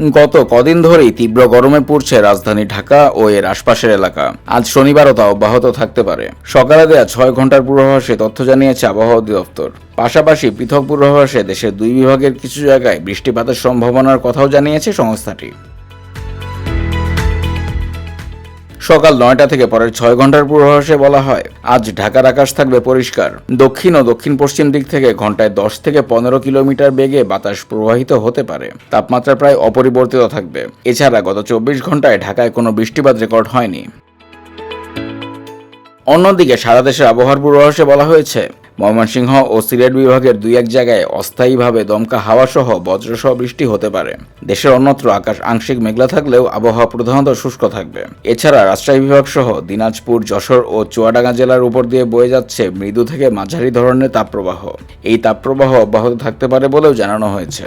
গত কদিন ধরেই তীব্র গরমে পড়ছে রাজধানী ঢাকা ও এর আশপাশের এলাকা। আজ শনিবারও তা অব্যাহত থাকতে পারে। সকালে দেয়া ছয় ঘণ্টার পূর্বাভাসে তথ্য জানিয়েছে আবহাওয়া অধিদপ্তর। পাশাপাশি পৃথক পূর্বাভাসে দেশের দুই বিভাগের কিছু জায়গায় বৃষ্টিপাতের সম্ভাবনার কথাও জানিয়েছে সংস্থাটি। সকাল নয়টা থেকে পরের ছয় ঘণ্টার পূর্বাভাসে বলা হয়, আজ ঢাকার আকাশ থাকবে পরিষ্কার। দক্ষিণ ও দক্ষিণ পশ্চিম দিক থেকে ঘন্টায় দশ থেকে পনেরো কিলোমিটার বেগে বাতাস প্রবাহিত হতে পারে। তাপমাত্রা প্রায় অপরিবর্তিত থাকবে। এছাড়া গত চব্বিশ ঘন্টায় ঢাকায় কোনো বৃষ্টিপাত রেকর্ড হয়নি। অন্যদিকে সারা দেশের আবহাওয়ার পূর্বাভাসে বলা হয়েছে ময়মনসিংহ ও সিলেট বিভাগের দুই এক জায়গায় অস্থায়ীভাবে দমকা হাওয়া সহ বজ্রসহ বৃষ্টি হতে পারে। দেশের অন্যত্র আকাশ আংশিক মেঘলা থাকলেও আবহাওয়া প্রধানত শুষ্ক থাকবে। এছাড়া রাজশাহী বিভাগ সহ দিনাজপুর, যশোর ও চুয়াডাঙ্গা জেলার উপর দিয়ে বয়ে যাচ্ছে মৃদু থেকে মাঝারি ধরনের তাপপ্রবাহ। এই তাপপ্রবাহ অব্যাহত থাকতে পারে বলেও জানানো হয়েছে।